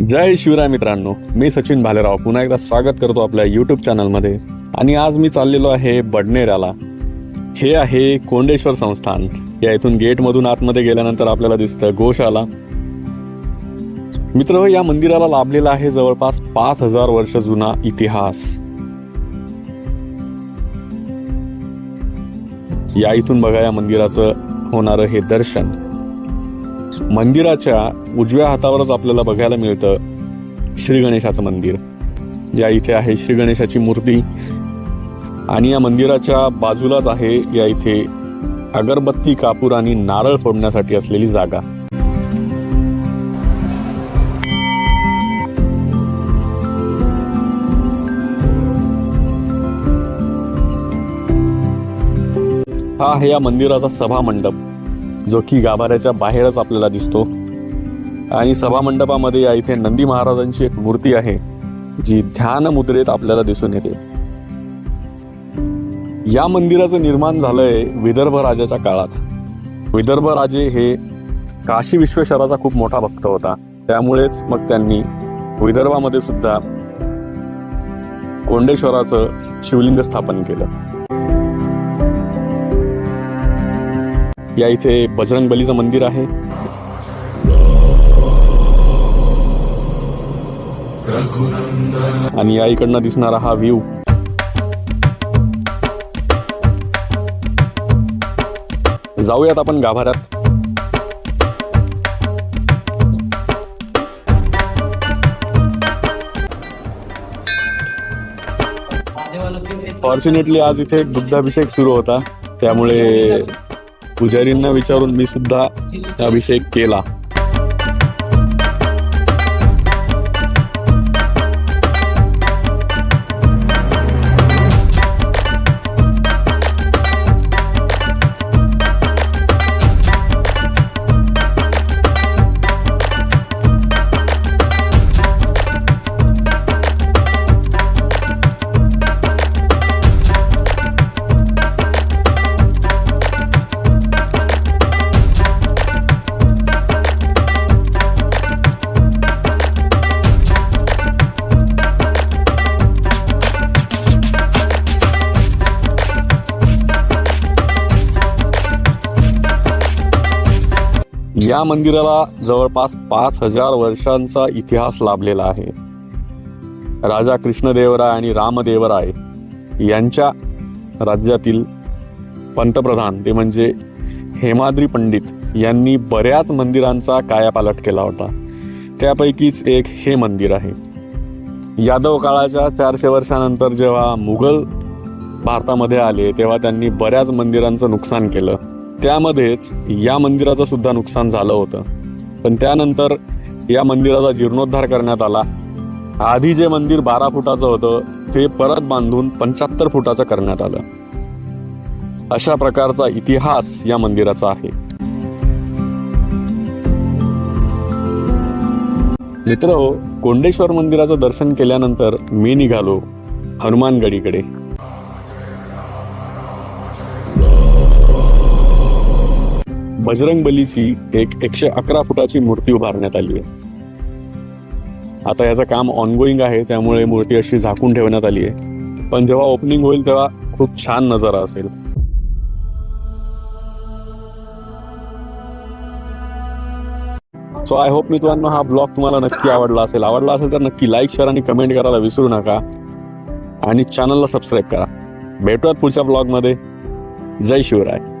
जय शिवराय मित्रांनो मी सचिन भालेराव पुन्हा एकदा स्वागत करतो आपल्या यूट्यूब चॅनलमध्ये आणि आज मी चाललेलो आहे बडनेराला हे आहे कोंडेश्वर संस्थान. या इथून गेटमधून आतमध्ये गेल्यानंतर आपल्याला दिसतं गोशाला. मित्र या मंदिराला लाभलेला आहे जवळपास पाच हजार वर्ष जुना इतिहास. या इथून बघा या मंदिराचं होणारं हे दर्शन. मंदिराच्या उजव्या हातावरच आपल्याला बघायला मिळतं श्री गणेशाचं मंदिर. या इथे आहे श्री गणेशाची मूर्ती. आणि या मंदिराच्या बाजूलाच आहे या इथे अगरबत्ती कापूर आणि नारळ फोडण्यासाठी असलेली जागा. हा आहे या मंदिराचा सभा मंडप जो की गाभाऱ्याच्या बाहेरच आपल्याला दिसतो. आणि सभा मंडपामध्ये या इथे नंदी महाराजांची एक मूर्ती आहे जी ध्यान मुद्रेत आपल्याला दिसून येते. या मंदिराचं निर्माण झालंय विदर्भ राजाच्या काळात. विदर्भ राजे हे काशी विश्वेश्वराचा खूप मोठा भक्त होता. त्यामुळेच मग त्यांनी विदर्भामध्ये सुद्धा कोंडेश्वराचं शिवलिंग स्थापन केलं. या इथे बजरंग बलीचं मंदिर आहे. आणि या इकडनं दिसणारा हा व्ह्यू. जाऊयात आपण गाभाऱ्यात. फॉर्च्युनेटली आज इथे दुग्धाभिषेक सुरू होता. त्यामुळे पुजारींना विचारून मी सुद्धा अभिषेक केला. या मंदिराला जवळपास पाच हजार वर्षांचा इतिहास लाभलेला आहे. राजा कृष्णदेवराय आणि रामदेवराय यांच्या राज्यातील पंतप्रधान ते म्हणजे हेमाद्री पंडित यांनी बऱ्याच मंदिरांचा कायापालट केला होता. त्यापैकीच एक हे मंदिर आहे. यादव काळाच्या चारशे वर्षानंतर जेव्हा मुघल भारतामध्ये आले तेव्हा त्यांनी बऱ्याच मंदिरांचं नुकसान केलं. त्यामध्येच या मंदिराचं सुद्धा नुकसान झालं होतं. पण त्यानंतर या मंदिराचा जीर्णोद्धार करण्यात आला. आधी जे मंदिर बारा फुटाचं होतं ते परत बांधून पंच्याहत्तर फुटाचं करण्यात आलं. अशा प्रकारचा इतिहास या मंदिराचा आहे. मित्र कोंडेश्वर मंदिराचं दर्शन केल्यानंतर मी निघालो हनुमानगडीकडे. बजरंग बलीची एक एकशे अकरा फुटाची मूर्ती उभारण्यात आली आहे. आता याचं काम ऑनगोईंग आहे त्यामुळे मूर्ती अशी झाकून ठेवण्यात आली आहे. पण जेव्हा ओपनिंग होईल तेव्हा खूप छान नजारा असेल. सो आय होप मित्रांनो हा ब्लॉग तुम्हाला नक्की आवडला असेल. आवडला असेल तर नक्की लाईक शेअर आणि कमेंट करायला विसरू नका. आणि चॅनलला सबस्क्राईब करा. भेटूयात पुढच्या ब्लॉगमध्ये जय शिवराय.